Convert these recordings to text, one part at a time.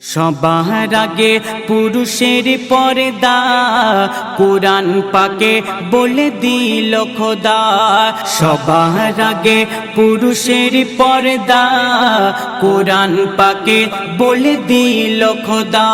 সবার আগে পুরুষের পর্দা কোরআন পাকে বলে দিল খোদা। সবার আগে পুরুষের পর্দা কোরআন পাকে বলে দিল খোদা।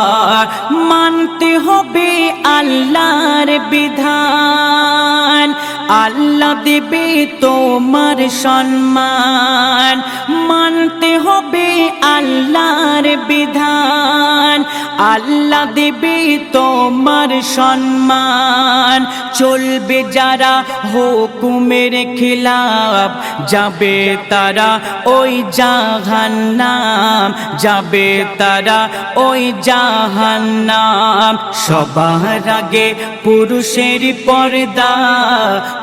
মানতে হবে আল্লাহর বিধান। আল্লাহ দেবে তোমার সম্মান। মানতে হবে আল্লাহর বিধান। আল্লাহ দেবে তোমার সম্মান চলবে যারা হুকুমের খিলাফ, যাবে তারা ওই জাহান্নাম, যাবে তারা ওই জাহান্নাম। সবার আগে পুরুষের পর্দা,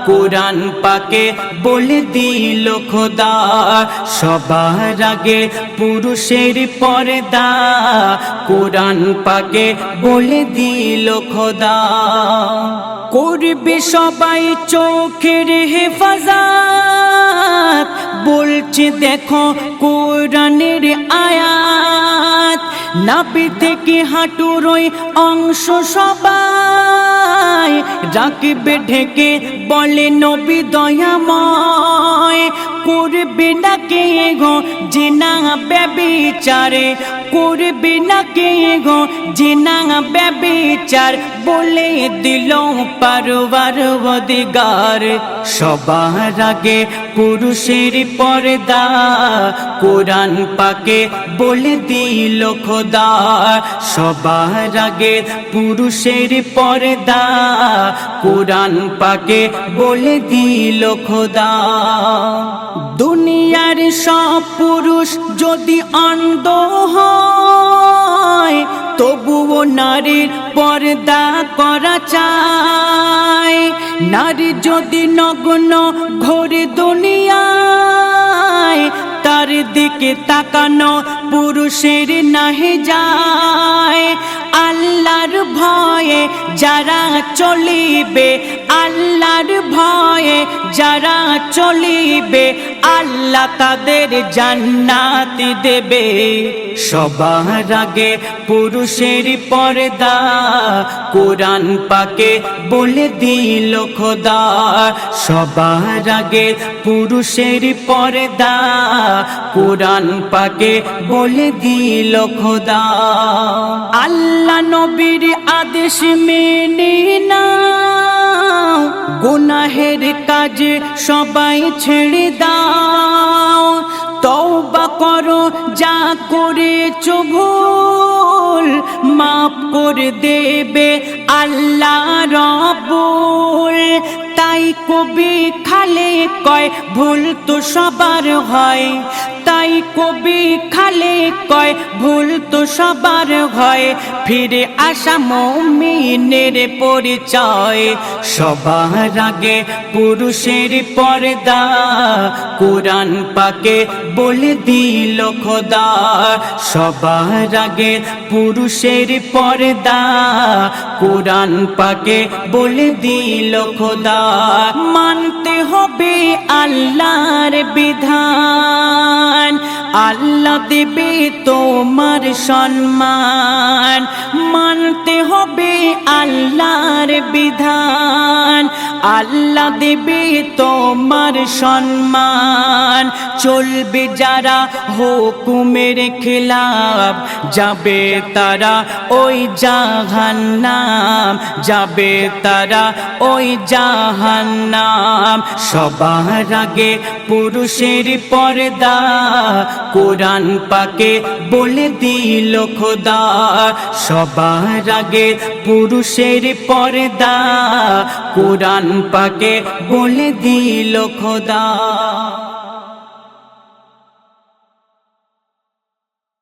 কোরআন পাকে বলে দিল খোদা। সবার আগে পুরুষের পর্দা, কোরআন পাকে বলে দিল খোদা। করবে সবাই চোখের হেফাজত। বলছে দেখো কোরআনের আয়াত। নাবি থেকে হাঁটুর অংশ সবাই রাখবে ঢেকে বলে নবী দয়াময়। করবে না কে গো যে না ব্যবিচারে করবে না কে গো যে না ব্যবিচার বলে দিল পারবার অধিকার সবার আগে পুরুষের পর্দা কোরআন পাকে বলে দিল খোদা সবার আগে পুরুষের পর্দা কোরআন পাকে বলে দিল খোদা দুনিয়ার সব পুরুষ যদি অন্ধ হয়, তবুও নারীর পর্দা করা চায় নারী যদি নগ্ন ঘরে দুনিয়ায়, তার দিকে তাকানো পুরুষের নাহে যায়। আল্লাহর ভয়ে যারা চলিবে আল্লাহর ভয়ে যারা চলিবে আল্লাহ তাদের জান্নাত দেবে। সবার আগে পুরুষের পর্দা। কোরআন পাকে বলে দিল খোদা। সবার আগে পুরুষের পর্দা। কোরআন পাকে বলে দিল খোদা। আল্লাহ নবীর আদেশ মেনে না। গুনাহের কাজ সবাই ছেড়ে দাও। যা করেছ ভুল, মাফ করে দেবে আল্লাহ রবুল। তাই কবি খালে কয়, ভুল তো সবার হয়। তাই কবি খালে কয়, ভুল তো সবার হয়। ফিরে আসা মমিনের পরিচয়। সবার আগে পুরুষের পর্দা, কোরআন পাকে বলে দিল খোদা। সবার আগে পুরুষের পর্দা, কোরআন পাকে বলে দিল খোদা। মানতে হবে আল্লাহর বিধান। আল্লাহ দেবে তোমার সম্মান। মানতে হবে আল্লাহর বিধান। আল্লাহ দেবে তোমার সম্মান। চলবে যারা হুকুমের খিলাফ, যাবে তারা ওই জাহান্নাম, যাবে তারা ওই জাহান্নাম। সবার আগে পুরুষের পর্দা, কোরআন পাকে বলে দিল খোদা। সবার আগে পুরুষের পর্দা, কোরআন পাকে বলে দিল খোদা।